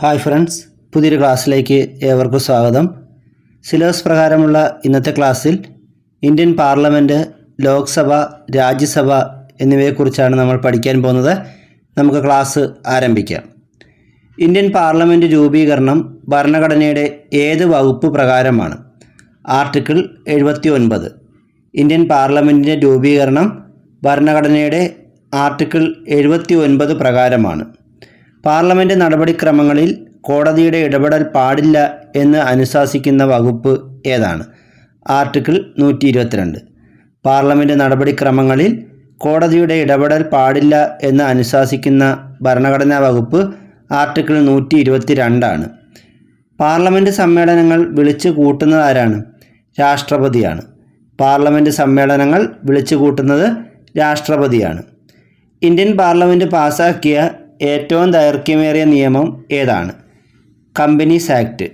Hi friends പുതിയൊരു ക്ലാസ്സിലേക്ക് ഏവർക്കും സ്വാഗതം. സിലബസ് പ്രകാരമുള്ള ഇന്നത്തെ ക്ലാസ്സിൽ ഇന്ത്യൻ പാർലമെന്റ് ലോക്സഭ രാജ്യസഭ എന്നിവയെക്കുറിച്ചാണ് നമ്മൾ പഠിക്കാൻ പോകുന്നത്. നമുക്ക് ക്ലാസ് ആരംഭിക്കാം. ഇന്ത്യൻ പാർലമെന്റ് രൂപീകരണം ഭരണഘടനയുടെ ഏത് വകുപ്പ് പ്രകാരമാണ്? ആർട്ടിക്കിൾ എഴുപത്തി ഒൻപത് ഇന്ത്യൻ പാർലമെന്റിന്റെ രൂപീകരണം ഭരണഘടനയുടെ ആർട്ടിക്കിൾ എഴുപത്തി ഒൻപത് പ്രകാരമാണ്. പാർലമെന്റ് നടപടിക്രമങ്ങളിൽ കോടതിയുടെ ഇടപെടൽ പാടില്ല എന്ന് അനുശാസിക്കുന്ന വകുപ്പ് ഏതാണ്? ആർട്ടിക്കിൾ നൂറ്റി ഇരുപത്തിരണ്ട് പാർലമെന്റ് നടപടിക്രമങ്ങളിൽ കോടതിയുടെ ഇടപെടൽ പാടില്ല എന്ന് അനുശാസിക്കുന്ന ഭരണഘടനാ വകുപ്പ് ആർട്ടിക്കിൾ നൂറ്റി ഇരുപത്തി രണ്ടാണ് പാർലമെന്റ് സമ്മേളനങ്ങൾ വിളിച്ചു കൂട്ടുന്നത് ആരാണ്? രാഷ്ട്രപതിയാണ്. പാർലമെന്റ് സമ്മേളനങ്ങൾ വിളിച്ചു കൂട്ടുന്നത് രാഷ്ട്രപതിയാണ്. ഇന്ത്യൻ പാർലമെന്റ് പാസാക്കിയ ഏറ്റവും ദൈർഘ്യമേറിയ നിയമം ഏതാണ്? Companies act.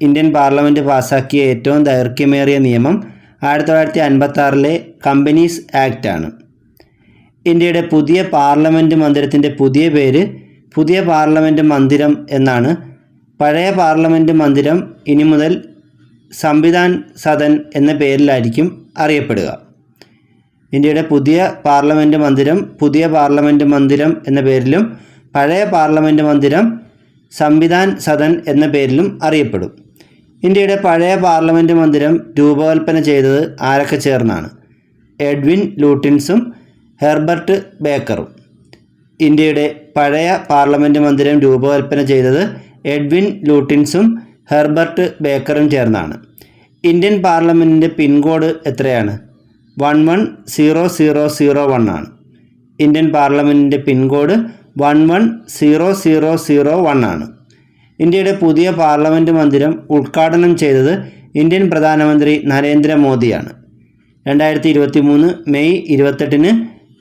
ഇന്ത്യൻ പാർലമെന്റ് പാസാക്കിയ ഏറ്റവും ദൈർഘ്യമേറിയ നിയമം ആയിരത്തി തൊള്ളായിരത്തി അൻപത്തി ആറിലെ കമ്പനീസ് ആക്ട് ആണ് ഇന്ത്യയുടെ പുതിയ പാർലമെന്റ് മന്ദിരത്തിന്റെ പുതിയ പേര് പുതിയ പാർലമെന്റ് മന്ദിരം എന്നാണ്. പഴയ പാർലമെന്റ് മന്ദിരം ഇനി മുതൽ സംവിധാൻ സദൻ എന്ന പേരിലായിരിക്കും അറിയപ്പെടുക. ഇന്ത്യയുടെ പുതിയ പാർലമെന്റ് മന്ദിരം പുതിയ പാർലമെന്റ് മന്ദിരം എന്ന പേരിലും പഴയ പാർലമെന്റ് മന്ദിരം സംവിധാൻ സദൻ എന്ന പേരിലും അറിയപ്പെടും. ഇന്ത്യയുടെ പഴയ പാർലമെന്റ് മന്ദിരം രൂപകൽപ്പന ചെയ്തത് ആരൊക്കെ ചേർന്നാണ്? എഡ്വിൻ ലൂട്ടിൻസും ഹെർബർട്ട് ബേക്കറും. ഇന്ത്യയുടെ പഴയ പാർലമെന്റ് മന്ദിരം രൂപകൽപ്പന ചെയ്തത് എഡ്വിൻ ലൂട്ടിൻസും ഹെർബർട്ട് ബേക്കറും ചേർന്നാണ്. ഇന്ത്യൻ പാർലമെന്റിന്റെ പിൻകോഡ് എത്രയാണ്? One one zero zero zero one ആണ്. ഇന്ത്യൻ പാർലമെന്റിന്റെ pin code one one zero zero zero one ആണ്. ഇന്ത്യയുടെ പുതിയ പാർലമെന്റ് മന്ദിരം ഉദ്ഘാടനം ചെയ്തത് ഇന്ത്യൻ പ്രധാനമന്ത്രി നരേന്ദ്രമോദിയാണ്. രണ്ടായിരത്തി ഇരുപത്തി മൂന്ന് മെയ് ഇരുപത്തെട്ടിന്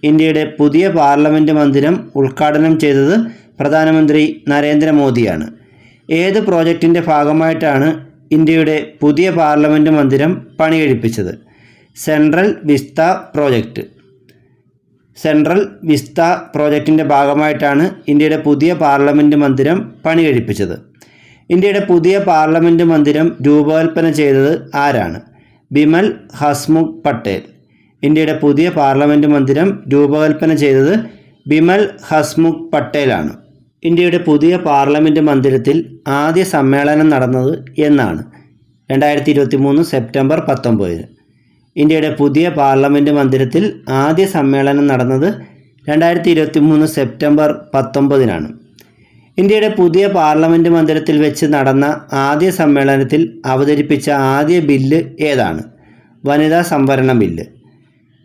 ഇന്ത്യയുടെ പുതിയ പാർലമെന്റ് മന്ദിരം ഉദ്ഘാടനം ചെയ്തത് പ്രധാനമന്ത്രി നരേന്ദ്രമോദിയാണ്. ഏത് പ്രോജക്റ്റിന്റെ ഭാഗമായിട്ടാണ് ഇന്ത്യയുടെ പുതിയ പാർലമെന്റ് മന്ദിരം പണികഴിപ്പിച്ചത് central vista project central vista പ്രോജക്റ്റിന്റെ ഭാഗമായിട്ടാണ് ഇന്ത്യയുടെ പുതിയ പാർലമെന്റ് മന്ദിരം പണികഴിപ്പിച്ചത്. ഇന്ത്യയുടെ പുതിയ പാർലമെന്റ് മന്ദിരം രൂപകൽപ്പന ചെയ്തത് ആരാണ്? ബിമൽ ഹസ്മുഖ് പട്ടേൽ ഇന്ത്യയുടെ പുതിയ പാർലമെന്റ് മന്ദിരം രൂപകൽപ്പന ചെയ്തത് ബിമൽ ഹസ്മുഖ് പട്ടേലാണ് ഇന്ത്യയുടെ പുതിയ പാർലമെന്റ് മന്ദിരത്തിൽ ആദ്യ സമ്മേളനം നടന്നത് എന്നാണ്. രണ്ടായിരത്തി ഇരുപത്തി മൂന്ന് സെപ്റ്റംബർ പത്തൊമ്പതിന്. ഇന്ത്യയുടെ പുതിയ പാർലമെന്റ് മന്ദിരത്തിൽ ആദ്യ സമ്മേളനം നടന്നത് രണ്ടായിരത്തി ഇരുപത്തി മൂന്ന് സെപ്റ്റംബർ പത്തൊമ്പതിനാണ്. ഇന്ത്യയുടെ പുതിയ പാർലമെന്റ് മന്ദിരത്തിൽ വെച്ച് നടന്ന ആദ്യ സമ്മേളനത്തിൽ അവതരിപ്പിച്ച ആദ്യ ബില്ല് ഏതാണ്? വനിതാ സംവരണ ബില്ല്.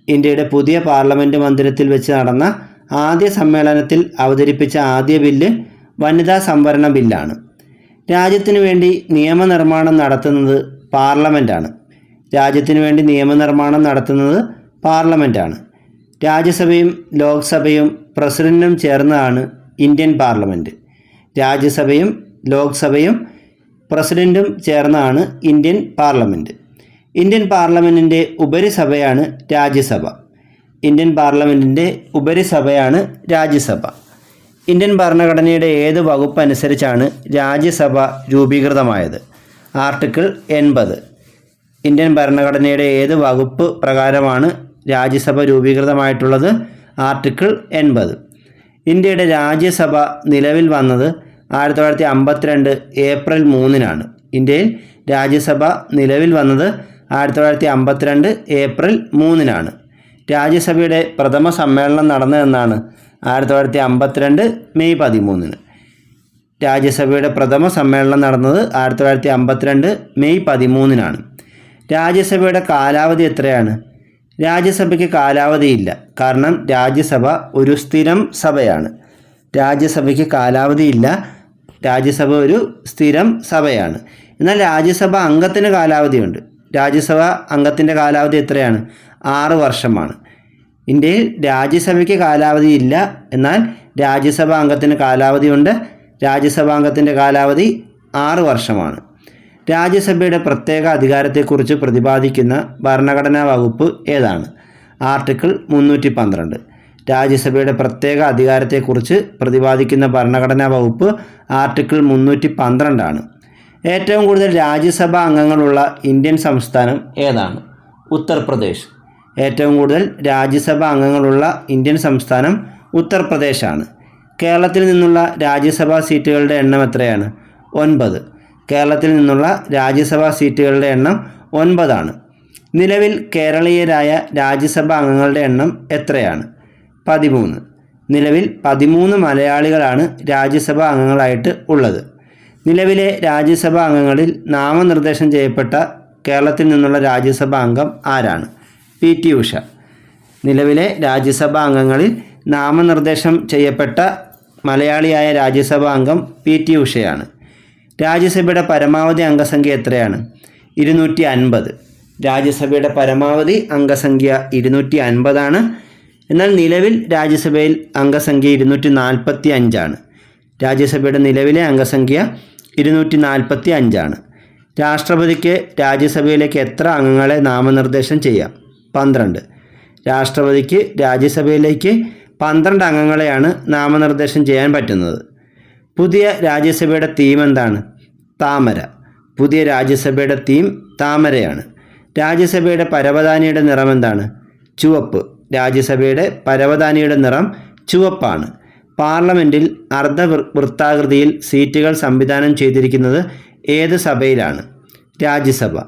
ഇന്ത്യയുടെ പുതിയ പാർലമെന്റ് മന്ദിരത്തിൽ വെച്ച് നടന്ന ആദ്യ സമ്മേളനത്തിൽ അവതരിപ്പിച്ച ആദ്യ ബില്ല് വനിതാ സംവരണ ബില്ലാണ്. രാജ്യത്തിനു വേണ്ടി നിയമനിർമ്മാണം നടത്തുന്നത് പാർലമെന്റാണ് രാജ്യത്തിനു വേണ്ടി നിയമനിർമ്മാണം നടത്തുന്നത് പാർലമെന്റാണ് രാജ്യസഭയും ലോക്സഭയും പ്രസിഡന്റും ചേർന്നതാണ് ഇന്ത്യൻ പാർലമെന്റ് രാജ്യസഭയും ലോക്സഭയും പ്രസിഡന്റും ചേർന്നതാണ് ഇന്ത്യൻ പാർലമെന്റ് ഇന്ത്യൻ പാർലമെന്റിന്റെ ഉപരിസഭയാണ് രാജ്യസഭ. ഇന്ത്യൻ പാർലമെന്റിന്റെ ഉപരിസഭയാണ് രാജ്യസഭ. ഇന്ത്യൻ ഭരണഘടനയുടെ ഏത് വകുപ്പ് അനുസരിച്ചാണ് രാജ്യസഭ രൂപീകൃതമായത്? ആർട്ടിക്കിൾ എൺപത്. ഇന്ത്യൻ ഭരണഘടനയുടെ ഏത് വകുപ്പ് പ്രകാരമാണ് രാജ്യസഭ രൂപീകൃതമായിട്ടുള്ളത്? ആർട്ടിക്കിൾ എൺപത്. ഇന്ത്യയുടെ രാജ്യസഭ നിലവിൽ വന്നത് ആയിരത്തി തൊള്ളായിരത്തി അമ്പത്തിരണ്ട് ഏപ്രിൽ മൂന്നിനാണ്. ഇന്ത്യയിൽ രാജ്യസഭ നിലവിൽ വന്നത് ആയിരത്തി തൊള്ളായിരത്തി അമ്പത്തിരണ്ട് ഏപ്രിൽ മൂന്നിനാണ്. രാജ്യസഭയുടെ പ്രഥമ സമ്മേളനം നടന്നതെന്നാണ് ആയിരത്തി തൊള്ളായിരത്തി അമ്പത്തിരണ്ട് മെയ് പതിമൂന്നിന്. രാജ്യസഭയുടെ പ്രഥമ സമ്മേളനം നടന്നത് ആയിരത്തി തൊള്ളായിരത്തി അമ്പത്തിരണ്ട് മെയ് പതിമൂന്നിനാണ്. രാജ്യസഭയുടെ കാലാവധി എത്രയാണ്? രാജ്യസഭയ്ക്ക് കാലാവധിയില്ല. കാരണം രാജ്യസഭ ഒരു സ്ഥിരം സഭയാണ്. രാജ്യസഭയ്ക്ക് കാലാവധിയില്ല. രാജ്യസഭ ഒരു സ്ഥിരം സഭയാണ്. എന്നാൽ രാജ്യസഭ അംഗത്തിന് കാലാവധിയുണ്ട്. രാജ്യസഭ അംഗത്തിന്റെ കാലാവധി എത്രയാണ്? ആറ് വർഷമാണ്. ഇന്ത്യയിൽ രാജ്യസഭയ്ക്ക് കാലാവധിയില്ല. എന്നാൽ രാജ്യസഭാ അംഗത്തിന് കാലാവധിയുണ്ട്. രാജ്യസഭാ അംഗത്തിന്റെ കാലാവധി ആറ് വർഷമാണ്. രാജ്യസഭയുടെ പ്രത്യേക അധികാരത്തെക്കുറിച്ച് പ്രതിപാദിക്കുന്ന ഭരണഘടനാ വകുപ്പ് ഏതാണ്? ആർട്ടിക്കിൾ മുന്നൂറ്റി പന്ത്രണ്ട് രാജ്യസഭയുടെ പ്രത്യേക അധികാരത്തെക്കുറിച്ച് പ്രതിപാദിക്കുന്ന ഭരണഘടനാ വകുപ്പ് ആർട്ടിക്കിൾ മുന്നൂറ്റി പന്ത്രണ്ടാണ് ഏറ്റവും കൂടുതൽ രാജ്യസഭാ അംഗങ്ങളുള്ള ഇന്ത്യൻ സംസ്ഥാനം ഏതാണ്? ഉത്തർപ്രദേശ്. ഏറ്റവും കൂടുതൽ രാജ്യസഭാ അംഗങ്ങളുള്ള ഇന്ത്യൻ സംസ്ഥാനം ഉത്തർപ്രദേശാണ്. കേരളത്തിൽ നിന്നുള്ള രാജ്യസഭാ സീറ്റുകളുടെ എണ്ണം എത്രയാണ്? ഒൻപത്. കേരളത്തിൽ നിന്നുള്ള രാജ്യസഭാ സീറ്റുകളുടെ എണ്ണം ഒൻപതാണ്. നിലവിൽ കേരളീയരായ രാജ്യസഭാ അംഗങ്ങളുടെ എണ്ണം എത്രയാണ്? പതിമൂന്ന്. നിലവിൽ പതിമൂന്ന് മലയാളികളാണ് രാജ്യസഭാ അംഗങ്ങളായിട്ട് ഉള്ളത്. നിലവിലെ രാജ്യസഭാ അംഗങ്ങളിൽ നാമനിർദ്ദേശം ചെയ്യപ്പെട്ട കേരളത്തിൽ നിന്നുള്ള രാജ്യസഭാ അംഗം ആരാണ്? പി. ടി. ഉഷ. നിലവിലെ രാജ്യസഭാ അംഗങ്ങളിൽ നാമനിർദ്ദേശം ചെയ്യപ്പെട്ട മലയാളിയായ രാജ്യസഭാ അംഗം പി. ടി. ഉഷയാണ്. രാജ്യസഭയുടെ പരമാവധി അംഗസംഖ്യ എത്രയാണ്? ഇരുന്നൂറ്റി അൻപത് രാജ്യസഭയുടെ പരമാവധി അംഗസംഖ്യ ഇരുന്നൂറ്റി അൻപതാണ് എന്നാൽ നിലവിൽ രാജ്യസഭയിൽ അംഗസംഖ്യ ഇരുന്നൂറ്റി നാൽപ്പത്തി അഞ്ചാണ് രാജ്യസഭയുടെ നിലവിലെ അംഗസംഖ്യ ഇരുന്നൂറ്റി നാൽപ്പത്തി അഞ്ചാണ് രാഷ്ട്രപതിക്ക് രാജ്യസഭയിലേക്ക് എത്ര അംഗങ്ങളെ നാമനിർദ്ദേശം ചെയ്യാം? പന്ത്രണ്ട്. രാഷ്ട്രപതിക്ക് രാജ്യസഭയിലേക്ക് പന്ത്രണ്ട് അംഗങ്ങളെയാണ് നാമനിർദ്ദേശം ചെയ്യാൻ പറ്റുന്നത്. പുതിയ രാജ്യസഭയുടെ തീം എന്താണ്? താമര. പുതിയ രാജ്യസഭയുടെ തീം താമരയാണ്. രാജ്യസഭയുടെ പരവതാനിയുടെ നിറം എന്താണ്? ചുവപ്പ്. രാജ്യസഭയുടെ പരവതാനിയുടെ നിറം ചുവപ്പാണ്. പാർലമെന്റിൽ അർദ്ധ വൃത്താകൃതിയിൽ സീറ്റുകൾ സംവിധാനം ചെയ്തിരിക്കുന്നത് ഏത് സഭയിലാണ്? രാജ്യസഭ.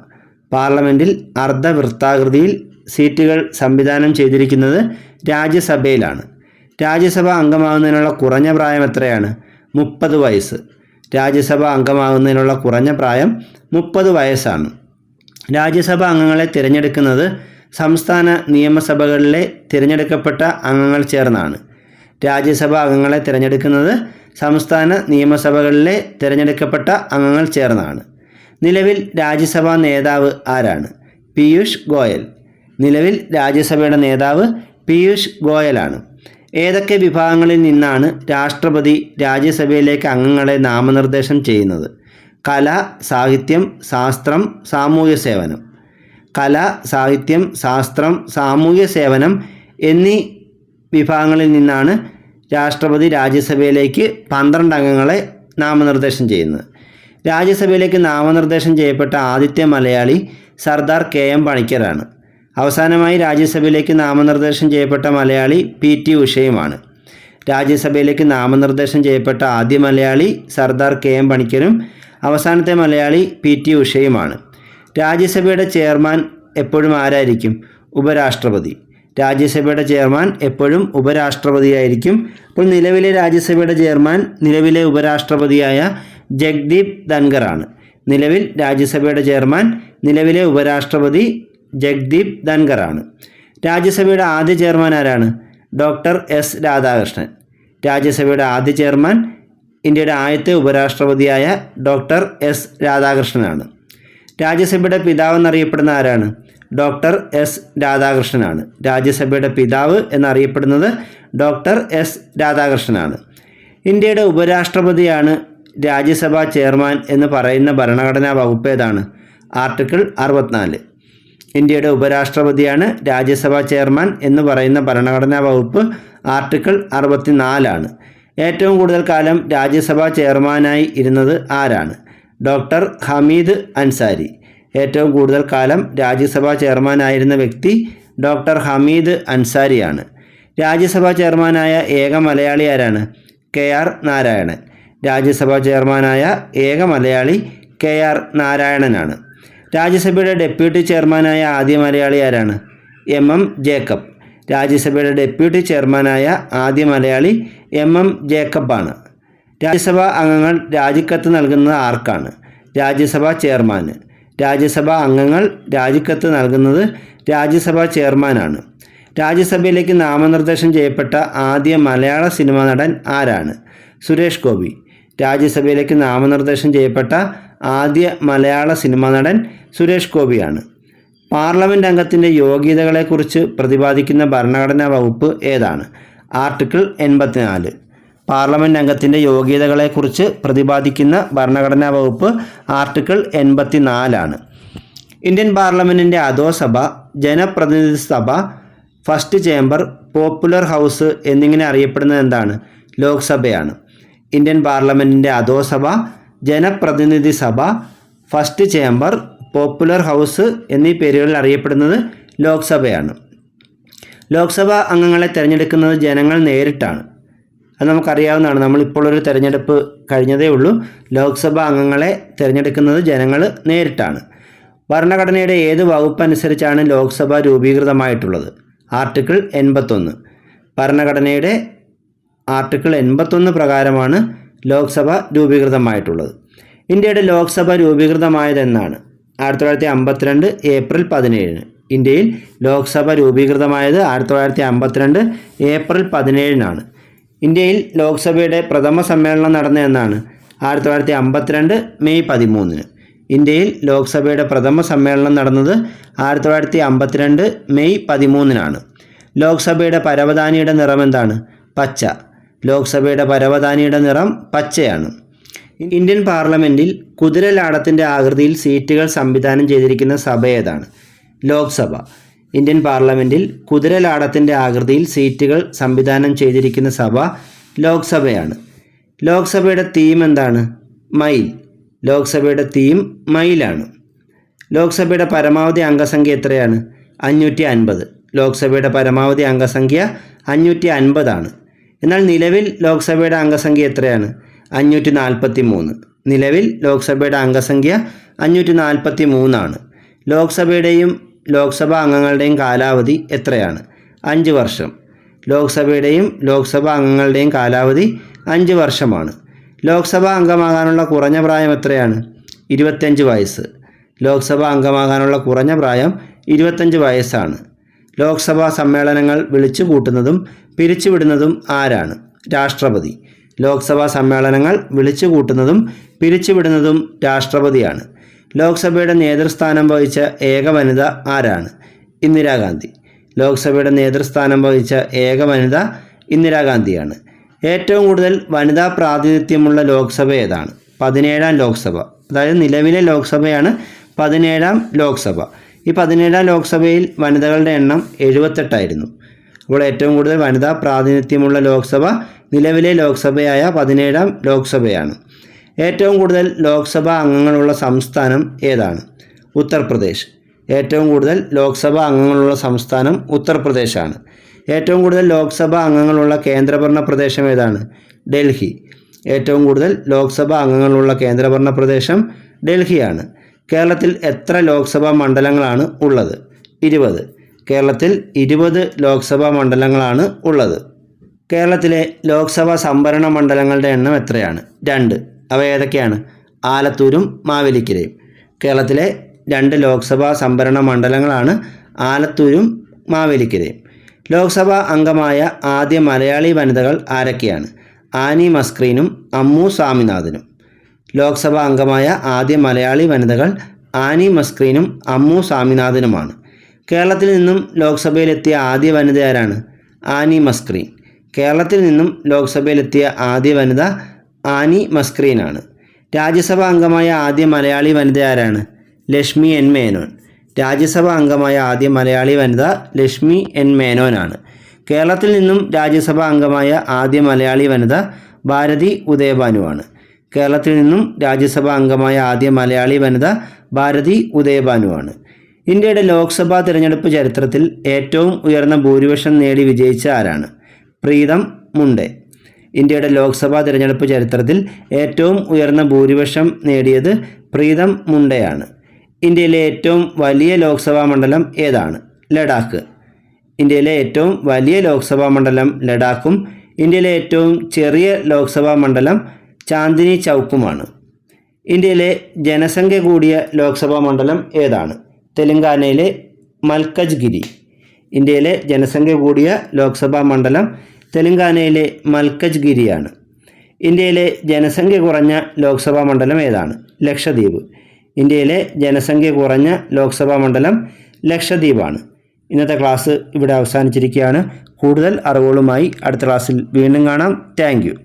പാർലമെന്റിൽ അർദ്ധ വൃത്താകൃതിയിൽ സീറ്റുകൾ സംവിധാനം ചെയ്തിരിക്കുന്നത് രാജ്യസഭയിലാണ്. രാജ്യസഭ അംഗമാകുന്നതിനുള്ള കുറഞ്ഞ പ്രായം എത്രയാണ്? മുപ്പത് വയസ്സ്. രാജ്യസഭ അംഗമാകുന്നതിനുള്ള കുറഞ്ഞ പ്രായം മുപ്പത് വയസ്സാണ്. രാജ്യസഭ അംഗങ്ങളെ തിരഞ്ഞെടുക്കുന്നത് സംസ്ഥാന നിയമസഭകളിലെ തിരഞ്ഞെടുക്കപ്പെട്ട അംഗങ്ങൾ ചേർന്നാണ്. രാജ്യസഭ അംഗങ്ങളെ തിരഞ്ഞെടുക്കുന്നത് സംസ്ഥാന നിയമസഭകളിലെ തിരഞ്ഞെടുക്കപ്പെട്ട അംഗങ്ങൾ ചേർന്നാണ്. നിലവിൽ രാജ്യസഭാ നേതാവ് ആരാണ്? പീയൂഷ് ഗോയൽ. നിലവിൽ രാജ്യസഭയുടെ നേതാവ് പീയൂഷ് ഗോയലാണ്. ഏതൊക്കെ വിഭാഗങ്ങളിൽ നിന്നാണ് രാഷ്ട്രപതി രാജ്യസഭയിലേക്ക് അംഗങ്ങളെ നാമനിർദ്ദേശം ചെയ്യുന്നത്? കല സാഹിത്യം ശാസ്ത്രം സാമൂഹ്യ സേവനം. കല സാഹിത്യം ശാസ്ത്രം സാമൂഹ്യ സേവനം എന്നീ വിഭാഗങ്ങളിൽ നിന്നാണ് രാഷ്ട്രപതി രാജ്യസഭയിലേക്ക് പന്ത്രണ്ട് അംഗങ്ങളെ നാമനിർദ്ദേശം ചെയ്യുന്നത്. രാജ്യസഭയിലേക്ക് നാമനിർദ്ദേശം ചെയ്യപ്പെട്ട ആദ്യത്തെ മലയാളി സർദാർ കെ എം പണിക്കരാണ്. അവസാനമായി രാജ്യസഭയിലേക്ക് നാമനിർദ്ദേശം ചെയ്യപ്പെട്ട മലയാളി പി ടി ഉഷയുമാണ്. രാജ്യസഭയിലേക്ക് നാമനിർദ്ദേശം ചെയ്യപ്പെട്ട ആദ്യ മലയാളി സർദാർ കെ എം പണിക്കരും അവസാനത്തെ മലയാളി പി ടി ഉഷയുമാണ്. രാജ്യസഭയുടെ ചെയർമാൻ എപ്പോഴും ആരായിരിക്കും? ഉപരാഷ്ട്രപതി. രാജ്യസഭയുടെ ചെയർമാൻ എപ്പോഴും ഉപരാഷ്ട്രപതിയായിരിക്കും. അപ്പോൾ നിലവിലെ രാജ്യസഭയുടെ ചെയർമാൻ നിലവിലെ ഉപരാഷ്ട്രപതിയായ ജഗ്ദീപ് ധൻഖറാണ്. നിലവിൽ രാജ്യസഭയുടെ ചെയർമാൻ നിലവിലെ ഉപരാഷ്ട്രപതി ജഗ്ദീപ് ധൻഖറാണ്. രാജ്യസഭയുടെ ആദ്യ ചെയർമാൻ ആരാണ്? Doctor S Radhakrishnan. രാജ്യസഭയുടെ ആദ്യ ചെയർമാൻ ഇന്ത്യയുടെ ആദ്യത്തെ ഉപരാഷ്ട്രപതിയായ ഡോക്ടർ എസ് രാധാകൃഷ്ണനാണ്. രാജ്യസഭയുടെ പിതാവ് എന്നറിയപ്പെടുന്ന ആരാണ്? Doctor S രാധാകൃഷ്ണനാണ്. രാജ്യസഭയുടെ പിതാവ് എന്നറിയപ്പെടുന്നത് ഡോക്ടർ എസ് രാധാകൃഷ്ണനാണ്. ഇന്ത്യയുടെ ഉപരാഷ്ട്രപതിയാണ് രാജ്യസഭാ ചെയർമാൻ എന്ന് പറയുന്ന ഭരണഘടനാ വകുപ്പ് ഏതാണ്? ആർട്ടിക്കിൾ അറുപത്തിനാല്. ഇന്ത്യയുടെ ഉപരാഷ്ട്രപതിയാണ് രാജ്യസഭാ ചെയർമാൻ എന്ന് പറയുന്ന ഭരണഘടനാ വകുപ്പ് ആർട്ടിക്കിൾ അറുപത്തിനാലാണ്. ഏറ്റവും കൂടുതൽ കാലം രാജ്യസഭാ ചെയർമാനായി ഇരുന്നത് ആരാണ്? ഡോക്ടർ ഹമീദ് അൻസാരി. ഏറ്റവും കൂടുതൽ കാലം രാജ്യസഭാ ചെയർമാനായിരുന്ന വ്യക്തി ഡോക്ടർ ഹമീദ് അൻസാരിയാണ്. രാജ്യസഭാ ചെയർമാനായ ഏക മലയാളി ആരാണ്? K R Narayanan. രാജ്യസഭാ ചെയർമാനായ ഏക മലയാളി കെ ആർ നാരായണനാണ്. രാജ്യസഭയുടെ ഡെപ്യൂട്ടി ചെയർമാനായ ആദ്യ മലയാളി ആരാണ്? എം. എം. ജേക്കബ്. രാജ്യസഭയുടെ ഡെപ്യൂട്ടി ചെയർമാനായ ആദ്യ മലയാളി എം. എം. ജേക്കബാണ് രാജ്യസഭാ അംഗങ്ങൾ രാജിക്കത്ത് നൽകുന്നത് ആർക്കാണ്? രാജ്യസഭാ ചെയർമാന്. രാജ്യസഭാ അംഗങ്ങൾ രാജിക്കത്ത് നൽകുന്നത് രാജ്യസഭാ ചെയർമാനാണ്. രാജ്യസഭയിലേക്ക് നാമനിർദ്ദേശം ചെയ്യപ്പെട്ട ആദ്യ മലയാള സിനിമാ നടൻ ആരാണ്? സുരേഷ് ഗോപി. രാജ്യസഭയിലേക്ക് നാമനിർദ്ദേശം ചെയ്യപ്പെട്ട ആദ്യ മലയാള സിനിമാ നടൻ സുരേഷ് ഗോപിയാണ്. പാർലമെന്റ് അംഗത്തിന്റെ യോഗ്യതകളെക്കുറിച്ച് പ്രതിപാദിക്കുന്ന ഭരണഘടനാ വകുപ്പ് ഏതാണ്? ആർട്ടിക്കിൾ എൺപത്തിനാല്. പാർലമെന്റ് അംഗത്തിന്റെ യോഗ്യതകളെക്കുറിച്ച് പ്രതിപാദിക്കുന്ന ഭരണഘടനാ വകുപ്പ് ആർട്ടിക്കിൾ എൺപത്തിനാലാണ്. ഇന്ത്യൻ പാർലമെന്റിന്റെ അധോസഭ ജനപ്രതിനിധി സഭ ഫസ്റ്റ് ചേംബർ പോപ്പുലർ ഹൗസ് എന്നിങ്ങനെ അറിയപ്പെടുന്നത് എന്താണ്? ലോക്സഭയാണ്. ഇന്ത്യൻ പാർലമെന്റിന്റെ അധോസഭ ജനപ്രതിനിധി സഭ ഫസ്റ്റ് ചേംബർ പോപ്പുലർ ഹൗസ് എന്നീ പേരുകളിൽ അറിയപ്പെടുന്നത് ലോക്സഭയാണ്. ലോക്സഭാ അംഗങ്ങളെ തിരഞ്ഞെടുക്കുന്നത് ജനങ്ങൾ നേരിട്ടാണ്. അത് നമുക്കറിയാവുന്നതാണ്. നമ്മളിപ്പോൾ ഒരു തിരഞ്ഞെടുപ്പ് കഴിഞ്ഞതേ ഉള്ളൂ. ലോക്സഭാ അംഗങ്ങളെ തിരഞ്ഞെടുക്കുന്നത് ജനങ്ങൾ നേരിട്ടാണ്. ഭരണഘടനയുടെ ഏത് വകുപ്പ് അനുസരിച്ചാണ് ലോക്സഭ രൂപീകൃതമായിട്ടുള്ളത്? ആർട്ടിക്കിൾ എൺപത്തൊന്ന്. ഭരണഘടനയുടെ ആർട്ടിക്കിൾ എൺപത്തൊന്ന് പ്രകാരമാണ് ലോക്സഭ രൂപീകൃതമായിട്ടുള്ളത്. ഇന്ത്യയുടെ ലോക്സഭ രൂപീകൃതമായതെന്നാണ്. ആയിരത്തി തൊള്ളായിരത്തി അമ്പത്തിരണ്ട് ഏപ്രിൽ പതിനേഴിന്. ഇന്ത്യയിൽ ലോക്സഭ രൂപീകൃതമായത് ആയിരത്തി തൊള്ളായിരത്തി അമ്പത്തിരണ്ട് ഏപ്രിൽ പതിനേഴിനാണ്. ഇന്ത്യയിൽ ലോക്സഭയുടെ പ്രഥമ സമ്മേളനം നടന്ന എന്നാണ്. ആയിരത്തി തൊള്ളായിരത്തി അമ്പത്തിരണ്ട് മെയ് പതിമൂന്നിന്. ഇന്ത്യയിൽ ലോക്സഭയുടെ പ്രഥമ സമ്മേളനം നടന്നത് ആയിരത്തി തൊള്ളായിരത്തി അമ്പത്തിരണ്ട് മെയ് പതിമൂന്നിനാണ്. ലോക്സഭയുടെ പരവതാനിയുടെ നിറമെന്താണ്? പച്ച. ലോക്സഭയുടെ പരവതാനിയുടെ നിറം പച്ചയാണ്. ഇന്ത്യൻ പാർലമെന്റിൽ കുതിരലാടത്തിന്റെ ആകൃതിയിൽ സീറ്റുകൾ സംവിധാനം ചെയ്തിരിക്കുന്ന സഭ ഏതാണ്? ലോക്സഭ. ഇന്ത്യൻ പാർലമെന്റിൽ കുതിരലാടത്തിന്റെ ആകൃതിയിൽ സീറ്റുകൾ സംവിധാനം ചെയ്തിരിക്കുന്ന സഭ ലോക്സഭയാണ്. ലോക്സഭയുടെ തീം എന്താണ്? മയിൽ. ലോക്സഭയുടെ തീം മയിലാണ്. ലോക്സഭയുടെ പരമാവധി അംഗസംഖ്യ എത്രയാണ്? അഞ്ഞൂറ്റി അൻപത്. ലോക്സഭയുടെ പരമാവധി അംഗസംഖ്യ അഞ്ഞൂറ്റി അൻപതാണ്. എന്നാൽ നിലവിൽ ലോക്സഭയുടെ അംഗസംഖ്യ എത്രയാണ്? അഞ്ഞൂറ്റി നാൽപ്പത്തി മൂന്ന് നിലവിൽ ലോക്സഭയുടെ അംഗസംഖ്യ അഞ്ഞൂറ്റി നാൽപ്പത്തി മൂന്നാണ് ലോക്സഭയുടെയും ലോക്സഭാ അംഗങ്ങളുടെയും കാലാവധി എത്രയാണ്? അഞ്ച് വർഷം. ലോക്സഭയുടെയും ലോക്സഭാ അംഗങ്ങളുടെയും കാലാവധി അഞ്ച് വർഷമാണ്. ലോക്സഭാ അംഗമാകാനുള്ള കുറഞ്ഞ പ്രായം എത്രയാണ്? ഇരുപത്തഞ്ച് വയസ്സ്. ലോക്സഭാ അംഗമാകാനുള്ള കുറഞ്ഞ പ്രായം ഇരുപത്തഞ്ച് വയസ്സാണ്. ലോക്സഭാ സമ്മേളനങ്ങൾ വിളിച്ചു കൂട്ടുന്നതും പിരിച്ചുവിടുന്നതും ആരാണ്? രാഷ്ട്രപതി. ലോക്സഭാ സമ്മേളനങ്ങൾ വിളിച്ചു കൂട്ടുന്നതും പിരിച്ചുവിടുന്നതും രാഷ്ട്രപതിയാണ്. ലോക്സഭയുടെ നേതൃസ്ഥാനം വഹിച്ച ഏക വനിത ആരാണ്? ഇന്ദിരാഗാന്ധി. ലോക്സഭയുടെ നേതൃസ്ഥാനം വഹിച്ച ഏക വനിത ഇന്ദിരാഗാന്ധിയാണ്. ഏറ്റവും കൂടുതൽ വനിതാ പ്രാതിനിധ്യമുള്ള ലോക്സഭ ഏതാണ്? പതിനേഴാം ലോക്സഭ. അതായത് നിലവിലെ ലോക്സഭയാണ് പതിനേഴാം ലോക്സഭ. ഈ പതിനേഴാം ലോക്സഭയിൽ വനിതകളുടെ എണ്ണം എഴുപത്തെട്ടായിരുന്നു അപ്പോൾ ഏറ്റവും കൂടുതൽ വനിതാ പ്രാതിനിധ്യമുള്ള ലോക്സഭ നിലവിലെ ലോക്സഭയായ പതിനേഴാം ലോക്സഭയാണ്. ഏറ്റവും കൂടുതൽ ലോക്സഭാ അംഗങ്ങളുള്ള സംസ്ഥാനം ഏതാണ്? ഉത്തർപ്രദേശ്. ഏറ്റവും കൂടുതൽ ലോക്സഭാ അംഗങ്ങളുള്ള സംസ്ഥാനം ഉത്തർപ്രദേശാണ്. ഏറ്റവും കൂടുതൽ ലോക്സഭാ അംഗങ്ങളുള്ള കേന്ദ്രഭരണ പ്രദേശം ഏതാണ്? ഡൽഹി. ഏറ്റവും കൂടുതൽ ലോക്സഭാ അംഗങ്ങളുള്ള കേന്ദ്രഭരണ പ്രദേശം ഡൽഹിയാണ്. കേരളത്തിൽ എത്ര ലോക്സഭാ മണ്ഡലങ്ങളാണ് ഉള്ളത്? ഇരുപത്. കേരളത്തിൽ ഇരുപത് ലോക്സഭാ മണ്ഡലങ്ങളാണ് ഉള്ളത്. കേരളത്തിലെ ലോക്സഭാ സംഭരണ മണ്ഡലങ്ങളുടെ എണ്ണം എത്രയാണ്? രണ്ട്. അവ ഏതൊക്കെയാണ്? ആലത്തൂരും മാവേലിക്കരയും. കേരളത്തിലെ രണ്ട് ലോക്സഭാ സംഭരണ മണ്ഡലങ്ങളാണ് ആലത്തൂരും മാവേലിക്കരയും. ലോക്സഭാ അംഗമായ ആദ്യ മലയാളി വനിതകൾ ആരൊക്കെയാണ്? ആനി മസ്ക്രീനും അമ്മു സ്വാമിനാഥനും. ലോക്സഭാ അംഗമായ ആദ്യ മലയാളി വനിതകൾ ആനി മസ്ക്രീനും അമ്മു സ്വാമിനാഥനുമാണ്. കേരളത്തിൽ നിന്നും ലോക്സഭയിലെത്തിയ ആദ്യ വനിത ആരാണ്? ആനി മസ്ക്രീൻ. കേരളത്തിൽ നിന്നും ലോക്സഭയിലെത്തിയ ആദ്യ വനിത ആനി മസ്ക്രീനാണ്. രാജ്യസഭാ അംഗമായ ആദ്യ മലയാളി വനിത ആരാണ്? ലക്ഷ്മി എൻ മേനോൻ. രാജ്യസഭാ അംഗമായ ആദ്യ മലയാളി വനിത ലക്ഷ്മി എൻ മേനോനാണ്. കേരളത്തിൽ നിന്നും രാജ്യസഭാ അംഗമായ ആദ്യ മലയാളി വനിത ഭാരതി ഉദയഭാനുവാണ്. കേരളത്തിൽ നിന്നും രാജ്യസഭാ അംഗമായ ആദ്യ മലയാളി വനിത ഭാരതി ഉദയഭാനുവാണ്. ഇന്ത്യയുടെ ലോക്സഭാ തിരഞ്ഞെടുപ്പ് ചരിത്രത്തിൽ ഏറ്റവും ഉയർന്ന ഭൂരിപക്ഷം നേടി വിജയിച്ച ആരാണ്? പ്രീതം മുണ്ടെ. ഇന്ത്യയുടെ ലോക്സഭാ തിരഞ്ഞെടുപ്പ് ചരിത്രത്തിൽ ഏറ്റവും ഉയർന്ന ഭൂരിപക്ഷം നേടിയത് പ്രീതം മുണ്ടയാണ്. ഇന്ത്യയിലെ ഏറ്റവും വലിയ ലോക്സഭാ മണ്ഡലം ഏതാണ്? ലഡാക്ക്. ഇന്ത്യയിലെ ഏറ്റവും വലിയ ലോക്സഭാ മണ്ഡലം ലഡാക്കും ഇന്ത്യയിലെ ഏറ്റവും ചെറിയ ലോക്സഭാ മണ്ഡലം ചാന്ദിനി ചൗക്കുമാണ്. ഇന്ത്യയിലെ ജനസംഖ്യ കൂടിയ ലോക്സഭാ മണ്ഡലം ഏതാണ്? തെലങ്കാനയിലെ മൽക്കജ്ഗിരി ഇന്ത്യയിലെ ജനസംഖ്യ കൂടിയ ലോക്സഭാ മണ്ഡലം തെലങ്കാനയിലെ മൽക്കജ്ഗിരിയാണ്. ഇന്ത്യയിലെ ജനസംഖ്യ കുറഞ്ഞ ലോക്സഭാ മണ്ഡലം ഏതാണ്? ലക്ഷദ്വീപ്. ഇന്ത്യയിലെ ജനസംഖ്യ കുറഞ്ഞ ലോക്സഭാ മണ്ഡലം ലക്ഷദ്വീപാണ്. ഇന്നത്തെ ക്ലാസ് ഇവിടെ അവസാനിച്ചിരിക്കുകയാണ്. കൂടുതൽ അറിവുകളുമായി അടുത്ത ക്ലാസ്സിൽ വീണ്ടും കാണാം. താങ്ക്